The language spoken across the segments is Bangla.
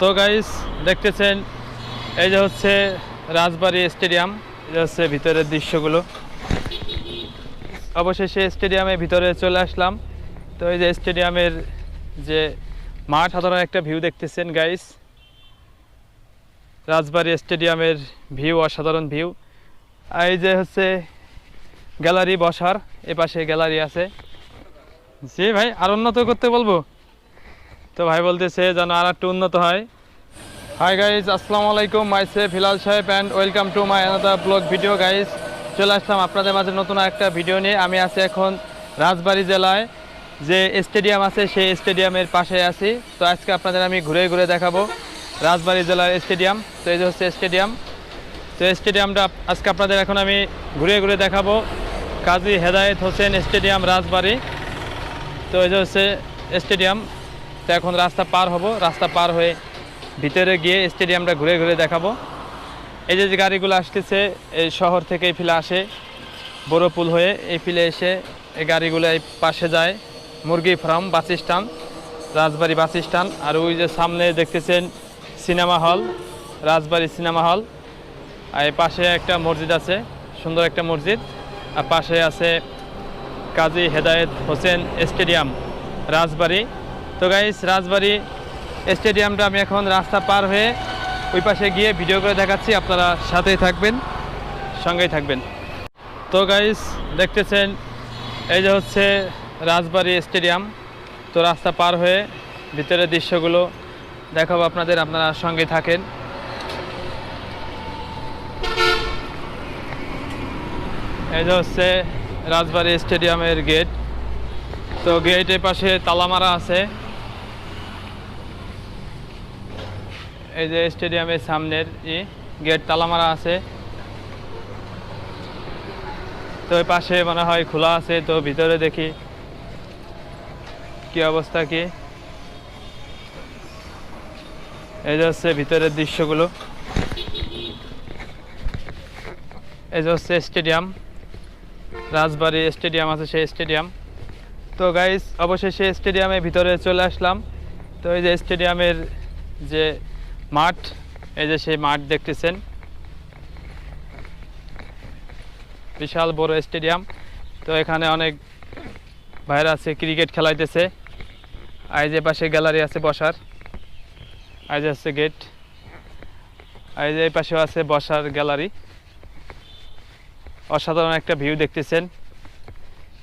তো গাইস দেখতেছেন, এই যে হচ্ছে রাজবাড়ি স্টেডিয়াম যে হচ্ছে ভিতরের দৃশ্যগুলো। অবশেষে স্টেডিয়ামের ভিতরে চলে আসলাম। তো এই যে স্টেডিয়ামের যে মাঠ সাধারণ একটা ভিউ দেখতেছেন গাইস রাজবাড়ি স্টেডিয়ামের ভিউ অসাধারণ ভিউ আর এই যে হচ্ছে গ্যালারি বসার এ পাশে গ্যালারি আছে। জি ভাই, আর উন্নত করতে বলব? তো ভাই বলতেছে যেন আর একটু উন্নত হয়। হাই গাইজ আসসালামু আলাইকুম। মাই সেফ হিলাল সাহেব and welcome to my another blog video guys চলে আসলাম আপনাদের মাঝে নতুন একটা ভিডিও নিয়ে। আমি আছি এখন রাজবাড়ী জেলায়। যে স্টেডিয়াম আছে, সেই স্টেডিয়ামের পাশে আছি। তো আজকে আপনাদের আমি ঘুরে ঘুরে দেখাবো রাজবাড়ী জেলার স্টেডিয়াম তো এই যে হচ্ছে স্টেডিয়াম তো স্টেডিয়ামটা আজকে আপনাদের এখন আমি ঘুরে ঘুরে দেখাবো। কাজী হেদায়েত হোসেন স্টেডিয়াম রাজবাড়ি। তো এই যে হচ্ছে স্টেডিয়াম তো এখন রাস্তা পার হব, রাস্তা পার হয়ে ভিতরে গিয়ে স্টেডিয়ামটা ঘুরে ঘুরে দেখাবো। এই যে যে গাড়িগুলো আসতেছে, এই শহর থেকে এই ফিলে আসে, বড় পুল হয়ে এই ফিলে এসে এই গাড়িগুলো এই পাশে যায়, মুরগি farm, bus stand, Rajbari bus stand, আর ওই যে সামনে দেখতেছেন সিনেমা হল, রাজবাড়ি সিনেমা হল। আর এই পাশে একটা মসজিদ আছে, সুন্দর একটা মসজিদ। আর পাশে আছে কাজী হেদায়েত হোসেন স্টেডিয়াম, রাজবাড়ি। তো গাইস রাজবাড়ি স্টেডিয়ামটা আমি এখন রাস্তা পার হয়ে ওই পাশে গিয়ে ভিডিও করে দেখাচ্ছি, আপনারা সাথেই থাকবেন, সঙ্গেই থাকবেন। তো গাইস দেখতেছেন, এই যে হচ্ছে রাজবাড়ি স্টেডিয়াম। তো রাস্তা পার হয়ে ভিতরের দৃশ্যগুলো দেখাবো আপনাদের, আপনারা সঙ্গে থাকেন। এই যে হচ্ছে রাজবাড়ি স্টেডিয়ামের গেট তো গেটের পাশে তালা মারা আছে। এই যে স্টেডিয়ামের সামনের ই, গেট তালা মারা আছে। তো পাশে মনে হয় খোলা আছে, তো ভিতরে দেখি কি অবস্থা কি। এই যে হচ্ছে ভিতরের দৃশ্যগুলো। এই যে হচ্ছে স্টেডিয়াম, রাজবাড়ি স্টেডিয়াম আছে সেই স্টেডিয়াম। তো গাইস অবশেষে স্টেডিয়ামের ভিতরে চলে আসলাম। তো এই যে স্টেডিয়ামের যে মাঠ, এই যে সেই মাঠ দেখতেছেন। বিশাল বড় স্টেডিয়াম। তো এখানে অনেক ভাইরা আছে, ক্রিকেট খেলাইতেছে। আর এই যে পাশে গ্যালারি আছে বসার। আই যে আছে গেট। আর এই যে পাশেও আছে বসার গ্যালারি। অসাধারণ একটা ভিউ দেখতেছেন।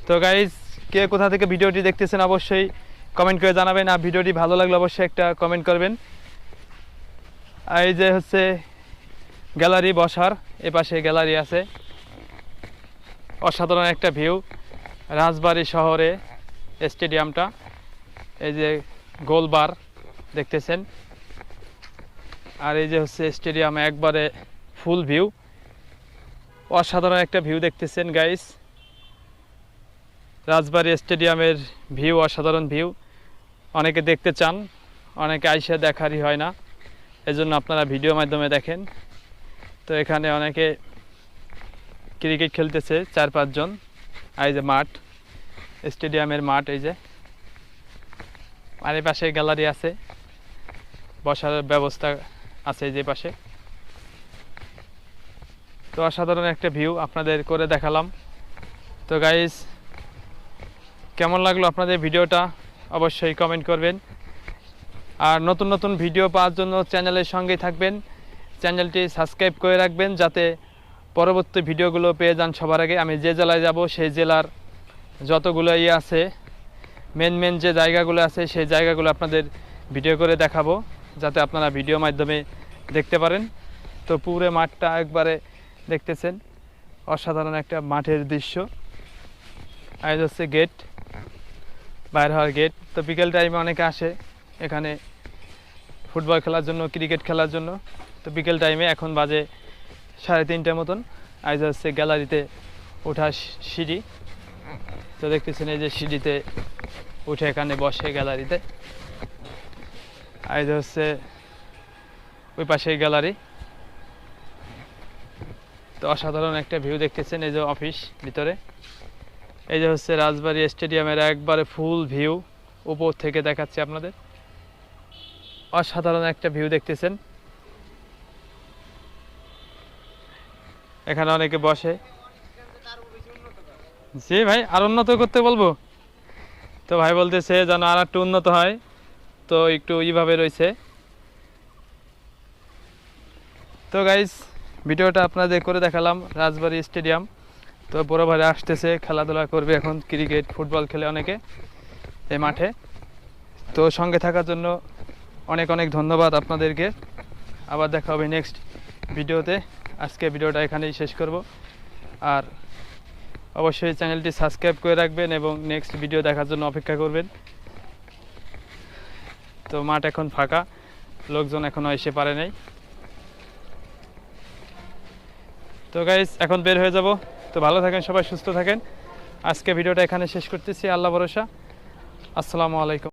তো গাইজ কে কোথা থেকে ভিডিওটি দেখতেছেন অবশ্যই কমেন্ট করে জানাবেন। আর ভিডিওটি ভালো লাগলে অবশ্যই একটা কমেন্ট করবেন। আর এই যে হচ্ছে গ্যালারি বসার, এ পাশে গ্যালারি আছে। অসাধারণ একটা ভিউ, রাজবাড়ি শহরে স্টেডিয়ামটা, এই যে গোলবার দেখতেছেন। আর এই যে হচ্ছে স্টেডিয়াম একবারে ফুল ভিউ, অসাধারণ একটা ভিউ দেখতেছেন গাইস। রাজবাড়ি স্টেডিয়ামের ভিউ, অসাধারণ ভিউ। অনেকে দেখতে চান, অনেকে আইসা দেখারই হয় না। এজন্য আপনারা ভিডিও মাধ্যমে দেখেন। তো এখানে অনেকে ক্রিকেট খেলতেছে, চার পাঁচজন এই যে মাঠ, স্টেডিয়ামের মাঠ এই যে। আর এই পাশে গ্যালারি আছে। বসার ব্যবস্থা আছে এই যে পাশে। তো অসাধারণ একটা ভিউ আপনাদের করে দেখালাম। তো গাইজ কেমন লাগল আপনাদের ভিডিওটা অবশ্যই কমেন্ট করবেন। আর নতুন নতুন ভিডিও পাওয়ার জন্য চ্যানেলের সঙ্গেই থাকবেন। চ্যানেলটি সাবস্ক্রাইব করে রাখবেন যাতে পরবর্তী ভিডিওগুলো পেয়ে যান সবার আগে। আমি যে জেলায় যাব, সেই জেলার যতগুলো ইয়ে আছে মেন মেন যে জায়গাগুলো আছে, সেই জায়গাগুলো আপনাদের ভিডিও করে দেখাবো, যাতে আপনারা ভিডিও মাধ্যমে দেখতে পারেন। তো পুরো মাঠটা একবারে দেখতেছেন, অসাধারণ একটা মাঠের দৃশ্য। আজ হচ্ছে গেট বাইর হওয়ার গেট তো বিকেল টাইমে অনেকে আসে। এখানে ফুটবল খেলার জন্য, ক্রিকেট খেলার জন্য। তো বিকেল টাইমে এখন বাজে সাড়ে তিনটার মতন। আজ হচ্ছে গ্যালারিতে ওঠা সিঁড়ি। তো দেখতেছেন এই যে সিঁড়িতে উঠে এখানে বসে গ্যালারিতে। আজ হচ্ছে ওই পাশে গ্যালারি। তো অসাধারণ একটা ভিউ দেখতেছেন এই যে অফিস ভিতরে। এই যে হচ্ছে রাজবাড়ী স্টেডিয়ামের একবারে ফুল ভিউ উপর থেকে দেখাচ্ছি আপনাদের। অসাধারণ একটা ভিউ দেখতেছেন। এখানে অনেকে বসে। জি ভাই, আর উন্নত করতে বলব? তো ভাই বলতেছে যেন আর একটু উন্নত হয়। তো একটু এইভাবে রয়েছে। তো গাইজ ভিডিওটা আপনাদের করে দেখালাম রাজবাড়ি স্টেডিয়াম। তো বড় ভাই আসতেছে, খেলাধুলা করবে এখন, ক্রিকেট, ফুটবল খেলে অনেকে এই মাঠে। তো সঙ্গে থাকার জন্য অনেক অনেক ধন্যবাদ আপনাদেরকে। আবার দেখা হবে নেক্সট ভিডিওতে। আজকে ভিডিওটা এখানেই শেষ করব। আর অবশ্যই চ্যানেলটি সাবস্ক্রাইব করে রাখবেন এবং নেক্সট ভিডিও দেখার জন্য অপেক্ষা করবেন। তো মাঠ এখন ফাঁকা, লোকজন এখনও এসে পারে নাই। তো গাইজ এখন বের হয়ে যাব। তো ভালো থাকেন, সবাই সুস্থ থাকেন। আজকে ভিডিওটা এখানে শেষ করতেছি। আল্লাহ ভরসা। আসসালামু আলাইকুম।